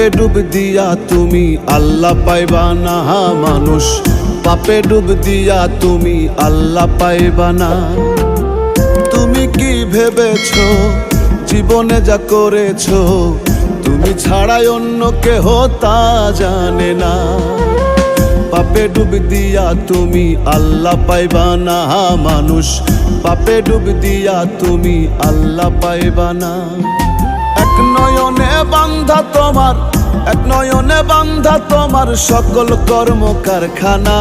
পাপে ডুব দিয়া তুমি আল্লাহ পাইবা না মানুষ। পাপে ডুব দিয়া তুমি আল্লাহ পাইবা না। তুমি কি ভেবেছ? জীবনে যা করেছ, তুমি ছাড়াই অন্য কেহ তা জানে না। পাপে ডুব দিয়া তুমি আল্লাহ পাইবা না মানুষ। পাপে ডুব দিয়া তুমি আল্লাহ পাইবা না। বান্ধা তোমার, এক নয়নে বান্ধা তোমার সকল কর্ম কারখানা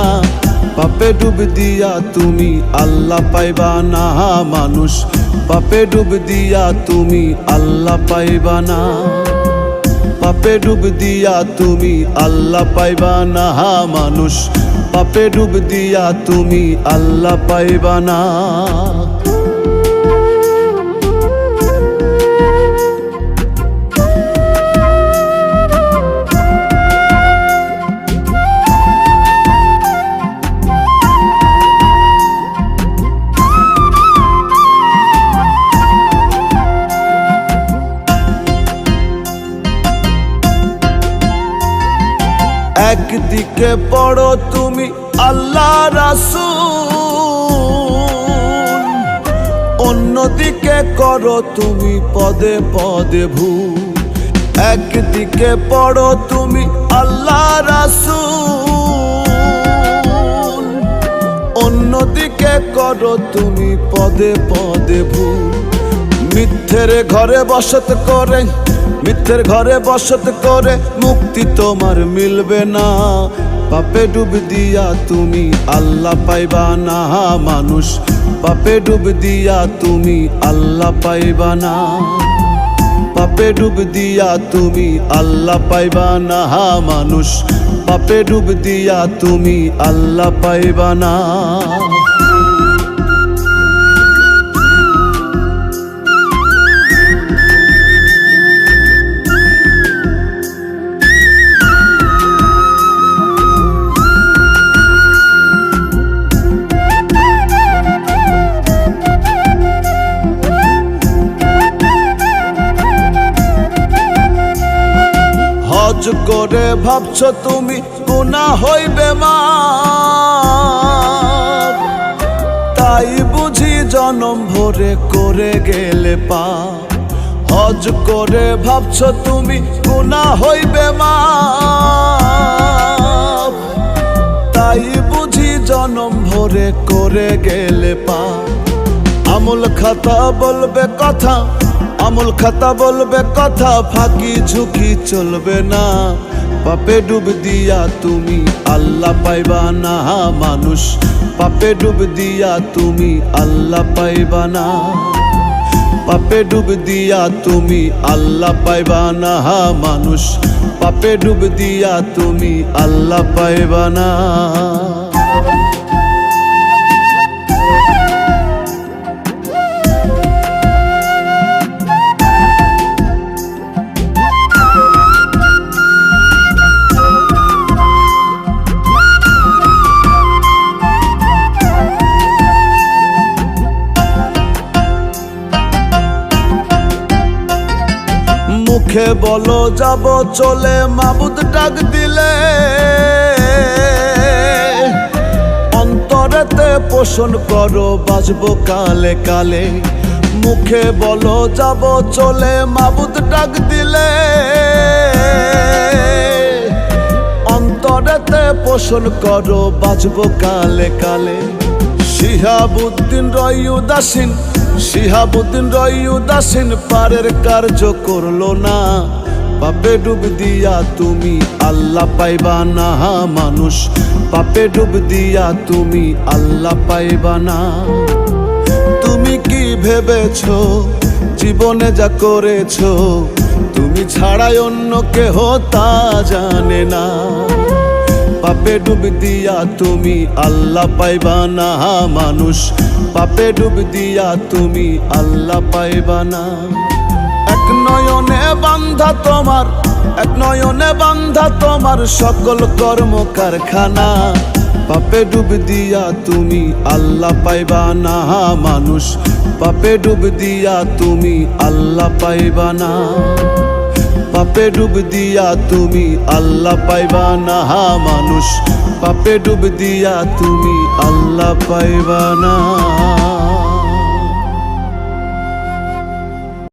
পাপে ডুব দিয়া তুমি আল্লাহ পাইবা না, মানুষ। পাপে ডুব দিয়া তুমি আল্লাহ পাইবা না। পাপে ডুব দিয়া তুমি আল্লাহ পাইবা না, মানুষ। পাপে ডুব দিয়া তুমি আল্লাহ পাইবা না। একদিকে পড়ো তুমি আল্লাহ রাসূল, অন্যদিকে করো তুমি পদে পদে ভুল। একদিকে পড়ো তুমি আল্লাহ রাসূল, অন্যদিকে করো তুমি পদে পদে ভুল। মিথ্যের ঘরে বসত করে মিথ্যের ঘরে বসত করে মুক্তি তোমার মিলবে না। পাপে ডুব দিয়া তুমি আল্লাহ পাইবা না। মানুষ পাপে ডুব দিয়া তুমি আল্লাহ পাইবা না। পাপে ডুব দিয়া তুমি আল্লাহ পাইবা না। মানুষ পাপে ডুব দিয়া তুমি আল্লাহ পাইবা না। করে ভাবছ তুমি, গুণা হইবে মা তাই বুঝি জনম ভরে করে গেলে পা হজ করে ভাবছ তুমি, গুণা হইবে মা তাই বুঝি জনম ভরে করে গেলে পা আমল খাতা বলবে কথা আমল খাতা বলবে, কথা ফাঁকি ঝুঁকি চলবে না। পাপে ডুব দিয়া তুমি আল্লাহ পাইবা না, মানুষ। পাপে ডুব দিয়া তুমি আল্লাহ পাইবা না। পাপে ডুব দিয়া তুমি আল্লাহ পাইবা না, মানুষ। পাপে ডুব দিয়া তুমি আল্লাহ পাইবা না। মুখে বলো, যাব চলে, মাবুদ ডাক দিলে। অন্তরেতে পোষণ করো, বাজবো কালে কালে। মুখে বলো, যাব চলে, মাবুদ ডাক দিলে। অন্তরেতে পোষণ করো, বাজবো কালে কালে। শিহাবুদ্দিন রয় উদাসীন শিহাবুদ্দিন রয় উদাসীন, পারের কার্য করল না। পাপে ডুব দিয়া তুমি আল্লাহ পাইবা না, মানুষ। পাপে ডুব দিয়া তুমি আল্লাহ পাইবা না। তুমি কি ভেবেছ? জীবনে যা করেছ, তুমি ছাড়াই অন্য কেহ তা জানে না। পাপে ডুব দিয়া তুমি আল্লাহ পাইবা না, মানুষ। পাপে ডুব দিয়া তুমি আল্লাহ পাইবা না। এক নয়নে বান্ধা তোমার, এক নয়নে বান্ধা তোমার সকল কর্ম কারখানা। পাপে ডুব দিয়া তুমি আল্লাহ পাইবা না, মানুষ। পাপে ডুব দিয়া তুমি আল্লাহ পাইবা না। পাপে ডুব দিয়া তুমি আল্লাহ পাইবা না মানুষ। পাপে ডুব দিয়া তুমি আল্লাহ পাইবা না।